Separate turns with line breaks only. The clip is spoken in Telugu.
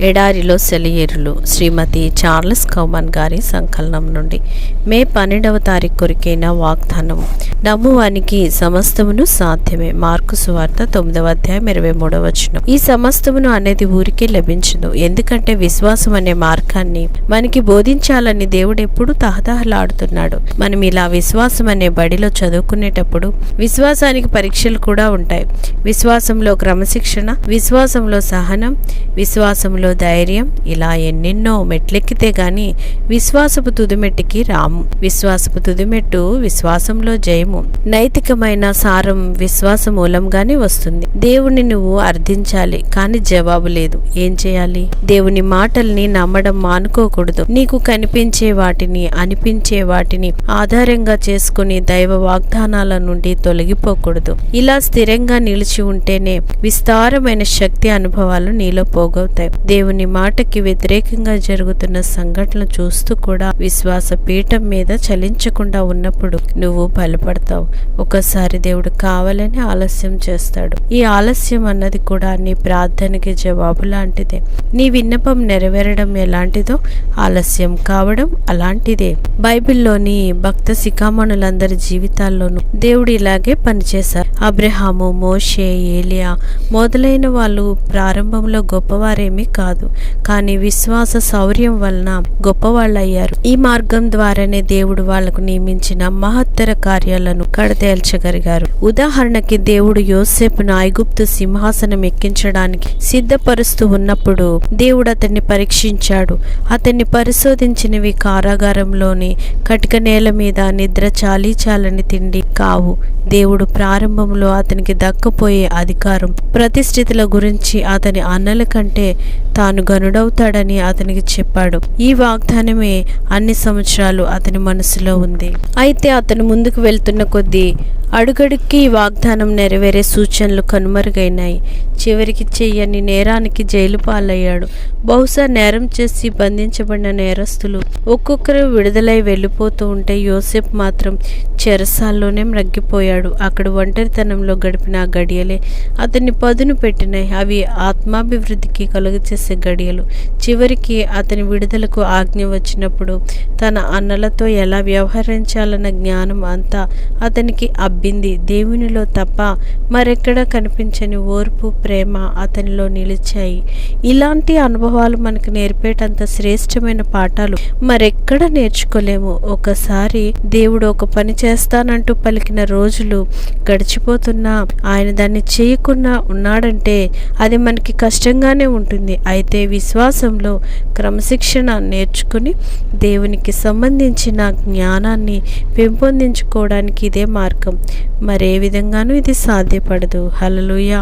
ఎడారిలో సెలయేరులు శ్రీమతి చార్లెస్ కౌమన్ గారి సంకలనం నుండి మే పన్నెండవ తారీఖు కొరికైన వాగ్దానం. నమ్మువానికి సమస్తమును సాధ్యమే. మార్కు సువార్త తొమ్మిదవ అధ్యాయం ఇరవై మూడవ వచనం. ఈ సమస్తమును అనేది ఊరికే లభించదు ఎందుకంటే విశ్వాసం అనే మార్గాన్ని మనకి బోధించాలని దేవుడు ఎప్పుడు తహతహలాడుతున్నాడు. మనం ఇలా విశ్వాసం అనే బడిలో చదువుకునేటప్పుడు విశ్వాసానికి పరీక్షలు కూడా ఉంటాయి. విశ్వాసంలో క్రమశిక్షణ విశ్వాసంలో సహనం విశ్వాసంలో ధైర్యం ఇలా ఎన్నెన్నో మెట్లెక్కితే గాని విశ్వాసపు తుదిమెట్టుకి రాము. విశ్వాసపు తుదిమెట్టు విశ్వాసంలో జయము. నైతికమైన సారం విశ్వాస మూలంగానే వస్తుంది. దేవుణ్ణి నువ్వు అర్థించాలి కానీ జవాబు లేదు. ఏం చేయాలి? దేవుని మాటల్ని నమ్మడం మానుకోకూడదు. నీకు కనిపించే వాటిని అనిపించే వాటిని ఆధారంగా చేసుకుని దైవ వాగ్దానాల నుండి తొలగిపోకూడదు. ఇలా స్థిరంగా నిలిచి ఉంటేనే విస్తారమైన శక్తి అనుభవాలు నీలో పోగవుతాయి. దేవుని మాటకి వ్యతిరేకంగా జరుగుతున్న సంఘటనలు చూస్తూ కూడా విశ్వాస పీఠం మీద చలించకుండా ఉన్నప్పుడు నువ్వు బలపడతావు. ఒకసారి దేవుడు కావాలని ఆలస్యం చేస్తాడు. ఈ ఆలస్యం అన్నది కూడా నీ ప్రార్థనకి జవాబు లాంటిదే. నీ విన్నపం నెరవేరడం ఎలాంటిదో ఆలస్యం కావడం అలాంటిదే. బైబిల్లోని భక్త శిఖామణులందరి జీవితాల్లోనూ దేవుడు ఇలాగే పనిచేశారు. అబ్రహాము మోషే ఏలియా మొదలైన వాళ్ళు ప్రారంభంలో గొప్పవారేమీ కాదు. కానీ విశ్వాస శౌర్యం వలన గొప్పవాళ్ళయ్యారు. ఈ మార్గం ద్వారానే దేవుడు వాళ్ళకు నియమించిన మహత్తర కార్యాలను కడతేల్చగలిగారు. ఉదాహరణకి దేవుడు యోసేపును ఐగుప్తు సింహాసనం ఎక్కించడానికి సిద్ధపరుస్తూ ఉన్నప్పుడు దేవుడు అతన్ని పరీక్షించాడు. అతన్ని పరిశోధించినవి కారాగారంలోని కటిక నేల మీద నిద్ర చాలీ చాలని తిండి కావు. దేవుడు ప్రారంభంలో అతనికి దక్కపోయే అధికారం ప్రతిష్ఠితుల గురించి అతని అన్నల కంటే తాను గనుడవుతాడని అతనికి చెప్పాడు. ఈ వాగ్దానమే అన్ని సంవత్సరాలు అతని మనసులో ఉంది. అయితే అతను ముందుకు వెళ్తున్న కొద్దీ అడుగడుక్కి వాగ్దానం నెరవేరే సూచనలు కనుమరుగైనాయి. చివరికి చెయ్యని నేరానికి జైలు పాలయ్యాడు. బహుశా నేరం చేసి బంధించబడిన నేరస్తులు. ఒక్కొక్కరు విడుదలై వెళ్ళిపోతూ ఉంటే యోసెఫ్ మాత్రం చెరసాల్లోనే మ్రగ్గిపోయాడు అక్కడ ఒంటరితనంలో గడిపిన ఆ గడియలే అతన్ని పదును పెట్టినాయి. అవి ఆత్మాభివృద్ధికి కలుగచేసి గడియలు. చివరికి అతని విడుదలకు ఆజ్ఞ వచ్చినప్పుడు తన అన్నలతో ఎలా వ్యవహరించాలన్న జ్ఞానం అంతా అతనికి అబ్బింది. దేవునిలో తప్ప మరెక్కడా కనిపించని ఓర్పు ప్రేమ అతనిలో నిలిచాయి. ఇలాంటి అనుభవాలు మనకు నేర్పేటంత శ్రేష్టమైన పాఠాలు మరెక్కడ నేర్చుకోలేము. ఒకసారి దేవుడు ఒక పని చేస్తానంటూ పలికిన రోజులు గడిచిపోతున్నా ఆయన దాన్ని చేయకుండా ఉన్నాడంటే అది మనకి కష్టంగానే ఉంటుంది. అయితే విశ్వాసంలో క్రమశిక్షణ నేర్చుకుని దేవునికి సంబంధించిన జ్ఞానాన్ని పెంపొందించుకోవడానికి ఇదే మార్గం. మరే విధంగానూ ఇది సాధ్యపడదు. హలలుయా